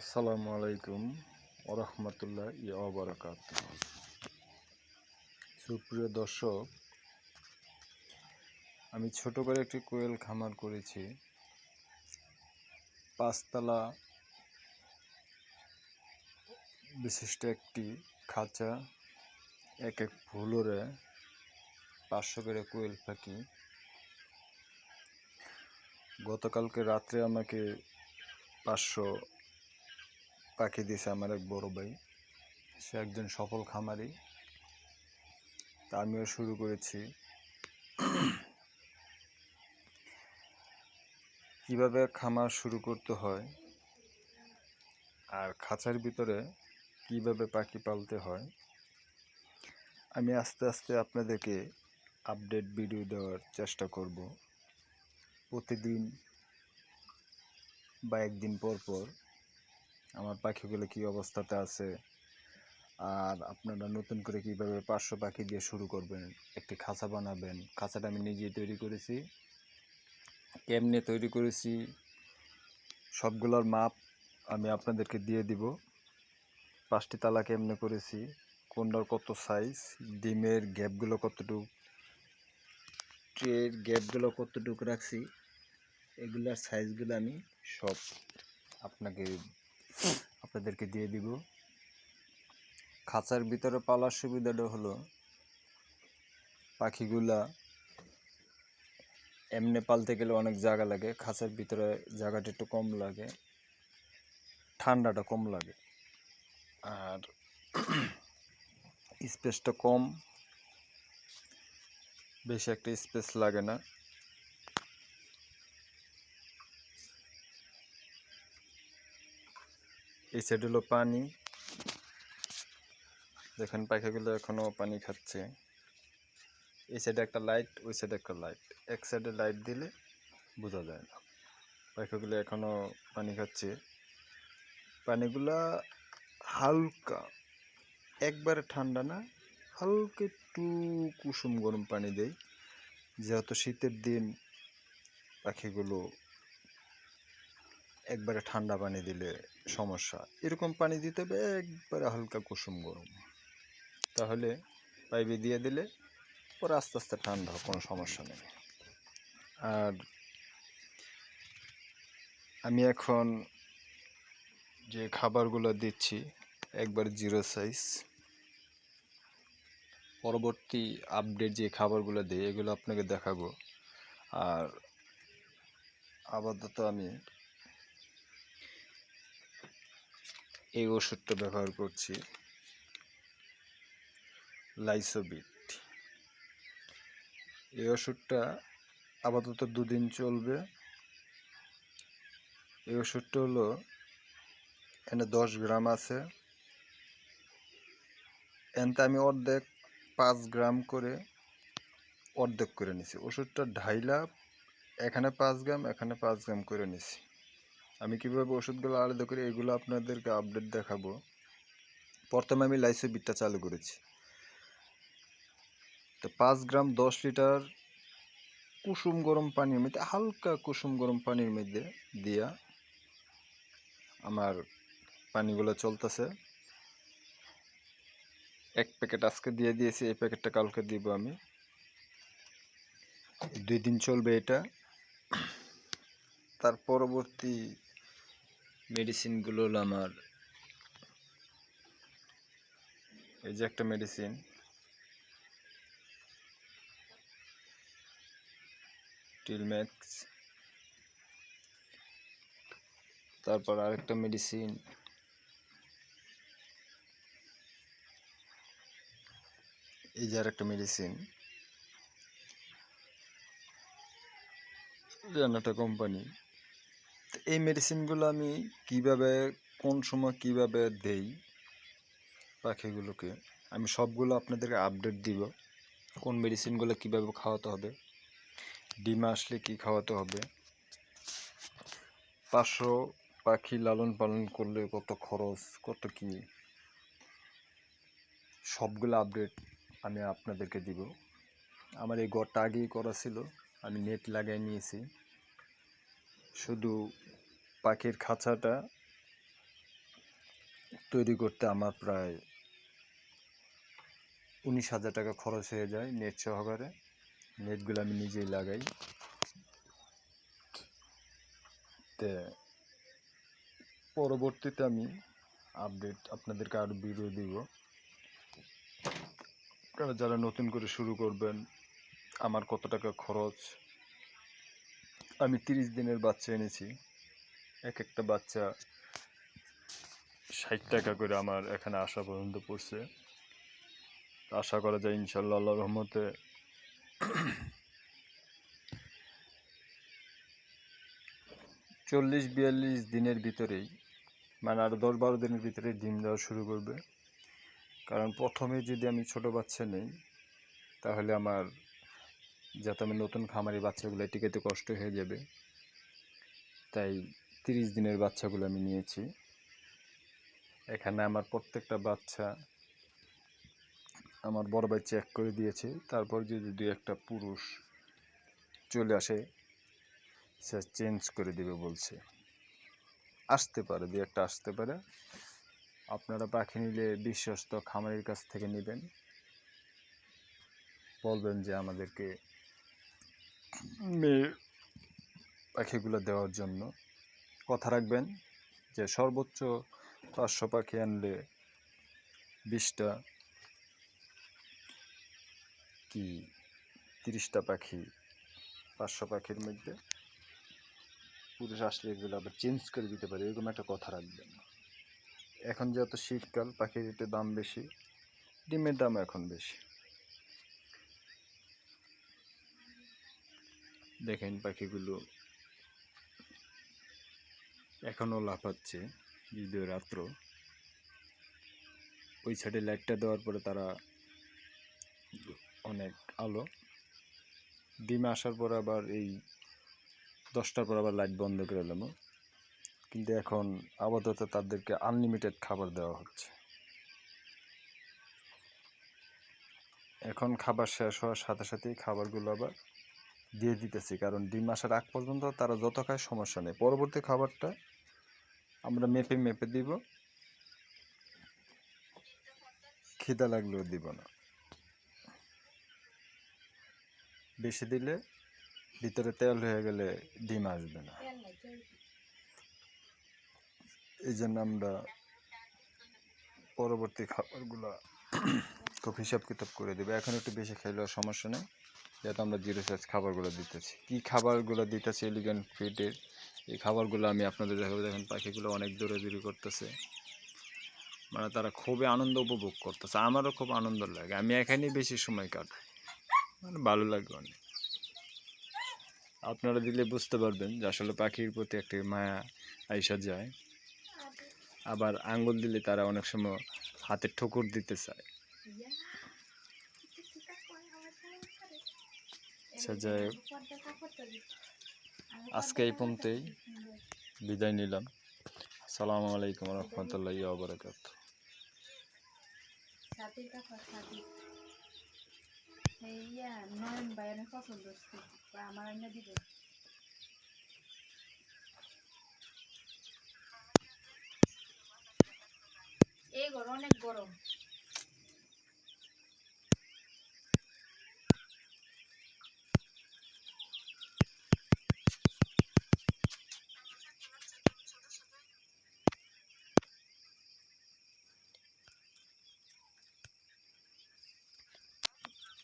আসসালামু আলাইকুম ওরহমতুল্লাহ ইবরাকাত সুপ্রিয় দর্শক, আমি ছোট করে একটি কোয়েল খামার করেছি। পাঁচতলা বিশিষ্ট একটি খাঁচা, এক এক ফুলরে পাঁচশো করে কোয়েল পাখি। গতকালকে রাত্রে আমাকে পাঁচশো পাখি দিয়েছে আমার এক বড় ভাই। সে একজন সফল খামারি। তা আমিও শুরু করেছি। কীভাবে খামার শুরু করতে হয়? আর খাঁচার ভিতরে কীভাবে পাখি পালতে হয়? আমি আস্তে আস্তে আপনাদেরকে আপডেট ভিডিও দেওয়ার চেষ্টা করব। প্রতিদিন বা একদিন পর পর আমার পাখিগুলো কী অবস্থাতে আছে? আর আপনারা নতুন করে কীভাবে পাঁচশো পাখি দিয়ে শুরু করবেন? একটি খাঁচা বানাবেন। খাঁচাটা আমি নিজেই তৈরি করেছি। কেমনে তৈরি করেছি? সবগুলোর মাপ আমি আপনাদেরকে দিয়ে দিব। পাঁচটি তালা কেমনে করেছি? কোনটার কত সাইজ ডিমের গ্যাপগুলো কতটুকু? ট্রের গ্যাপগুলো কতটুকু রাখছি? এগুলার সাইজগুলো আমি সব আপনাকে আপনাদেরকে দিয়ে দিব। খাঁচার ভিতরে পালার সুবিধাটা হলো, পাখিগুলা এমনি পালতে গেলে অনেক জায়গা লাগে, খাঁচার ভিতরে জায়গাটা একটু কম লাগে, ঠান্ডাটা কম লাগে। আর স্পেসটা কম, বেশি একটা স্পেস লাগে না। এই সাইড হলো পানি। দেখেন পাখিগুলো এখনও পানি খাচ্ছে। এই সাইডে একটা লাইট, ওই সাইডে একটা লাইট। এক সাইডে লাইট দিলে বোঝা যায় না। পাখিগুলো এখনও পানি খাচ্ছে। পানিগুলা হালকা, একবারে ঠান্ডা না, হালকা একটু কুসুম গরম পানি দেয়। যেহেতু শীতের দিন, পাখিগুলো একবারে ঠান্ডা পানি দিলে সমস্যা এরকম পানি দিতে হবে, একবারে হালকা কুসুম গরম। তাহলে পাইপে দিয়ে দিলে পরে আস্তে আস্তে ঠান্ডা কোনো সমস্যা নেই। আর আমি এখন যে খাবারগুলো দিচ্ছি, একবার জিরো সাইজ। পরবর্তী আপডেট যে খাবারগুলো দিই, এগুলো আপনাকে দেখাবো। আর আপাতত আমি এই ওষুধটা ব্যবহার করছি। লাইসোবিট এই ওষুধটা আপাতত দুদিন চলবে। এই ওষুধটা হলো, এনে দশ গ্রাম আছে। এনতে আমি অর্ধেক, পাঁচ গ্রাম করে অর্ধেক করে নিছি। ওষুধটা ঢাইলা, এখানে পাঁচ গ্রাম, এখানে পাঁচ গ্রাম করে নিছি। আমি কীভাবে ওষুধগুলো আলাদা করি এগুলো আপনাদেরকে আপডেট দেখাবো। প্রথমে আমি লাইসোবিটটা চালু করেছি। তো পাঁচ গ্রাম দশ লিটার কুসুম গরম পানির মধ্যে, হালকা কুসুম গরম পানির মধ্যে দিয়া আমার পানিগুলো চলতেছে। এক প্যাকেট আজকে দিয়ে দিয়েছি, এই প্যাকেটটা কালকে দিব আমি। দুই দিন চলবে এটা। তার পরবর্তী মেডিসিনগুলো হলো আমার, এই যে একটা মেডিসিন। টিলম্যাক্স তারপর আরেকটা মেডিসিন। এই যে আরেকটা মেডিসিন। রান্নাটা কোম্পানি। এই মেডিসিনগুলো আমি কীভাবে, কোন সময় কীভাবে দেই পাখিগুলোকে, আমি সবগুলো আপনাদেরকে আপডেট দিব। কোন মেডিসিনগুলো কীভাবে খাওয়াতে হবে, ডিম আসলে কি খাওয়াতে হবে, পাঁচশো পাখি লালন পালন করলে কত খরচ, কত কি, সবগুলো আপডেট আমি আপনাদেরকে দিব। আমার এই ঘরটা আগেই করা ছিল, আমি নেট লাগাই নিয়েছি। শুধু পাখির খাঁচাটা তৈরি করতে আমার প্রায় উনিশ হাজার টাকা খরচ হয়ে যায় নেট সহকারে। নেটগুলো আমি নিজেই লাগাই। তে পরবর্তীতে আমি আপডেট আপনাদেরকে আরও ভিডিও দিব। যারা নতুন করে শুরু করবেন, আমার কত টাকা খরচ আমি তিরিশ দিনের বাচ্চা এনেছি। এক একটা বাচ্চা ষাট টাকা করে আমার এখানে আসা পর্যন্ত পড়ছে। আশা করা যায় ইনশাল্লাহ আল্লাহ রহমতে চল্লিশ বিয়াল্লিশ দিনের ভিতরেই মানে আরও দশ বারো দিনের ভিতরে ডিম দেওয়া শুরু করবে। কারণ প্রথমে যদি আমি ছোট বাচ্চা নেই, তাহলে আমার যাতে আমি নতুন খামারি বাচ্চাগুলো টিকাতে কষ্ট হয়ে যাবে। তাই তিরিশ দিনের বাচ্চাগুলো আমি নিয়েছি। এখানে আমার প্রত্যেকটা বাচ্চা আমার বড় ভাই চেক করে দিয়েছে। তারপর যদি দুই একটা পুরুষ চলে আসে, সে চেঞ্জ করে দেবে বলছে। আসতে পারে দু একটা আসতে পারে। আপনারা পাখি নিলে বিশ্বস্ত খামারের কাছ থেকে নেবেন। বলবেন যে আমাদেরকে মেয়ে পাখিগুলো দেওয়ার জন্য কথা রাখবেন যে সর্বোচ্চ পাঁচশো পাখি আনলে বিশটা কি তিরিশটা পাখি পাঁচশো পাখির মধ্যে? পুরুষ আসলে এগুলো আবার চেঞ্জ করে দিতে পারে, এরকম একটা কথা রাখবেন। এখন যেহেতু শীতকাল, পাখির দাম বেশি, ডিমের দাম এখন বেশি। দেখেন পাখিগুলো এখনও লাফাচ্ছে, যদিও রাত্র। ওই সাইডে লাইটটা দেওয়ার পরে তারা অনেক আলো। ডিমে আসার পর আবার এই দশটার পর আবার লাইট বন্ধ করে এলাম কিন্তু এখন আপাতত তাদেরকে আনলিমিটেড খাবার দেওয়া হচ্ছে। এখন খাবার শেষ হওয়ার সাথে সাথেই খাবারগুলো আবার দিয়ে দিতেছি। কারণ ডিম আসার আগ পর্যন্ত তারা যত খায় সমস্যা নেই। পরবর্তী খাবারটা আমরা মেপে মেপে দিব। খিদা লাগলেও দিব না। বেশি দিলে ভিতরে তেল হয়ে গেলে ডিম আসবে না। এই জন্য আমরা পরবর্তী খাবারগুলো খুব হিসাব কিতাব করে দেবো। এখন একটু বেশি খাইলেও সমস্যা নেই। যেহেতু আমরা জিরো সাইজ খাবারগুলো দিতেছি। কী খাবারগুলো দিতেছি এলিগেন্ট ফিডের এই খাবারগুলো আমি আপনাদের দেখাবো। দেখেন পাখিগুলো অনেক দূরে দৌড়াদৌড়ি করতেছে। মানে তারা খুবই আনন্দ উপভোগ করতেছে। আমারও খুব আনন্দ লাগে। আমি এখানেই বেশি সময় কাটাই। মানে ভালো লাগে অনেক। আপনারা দিলে বুঝতে পারবেন যে আসলে পাখির প্রতি একটি মায়া আইসা যায়। আবার আঙ্গুল দিলে তারা অনেক সময় হাতে ঠোকর দিতে চায়। যাই আজকে এই পর্যন্তই। বিদায় নিলাম। আসসালামু আলাইকুম রহমতুল্লাহ আমার এই ঘর অনেক বড়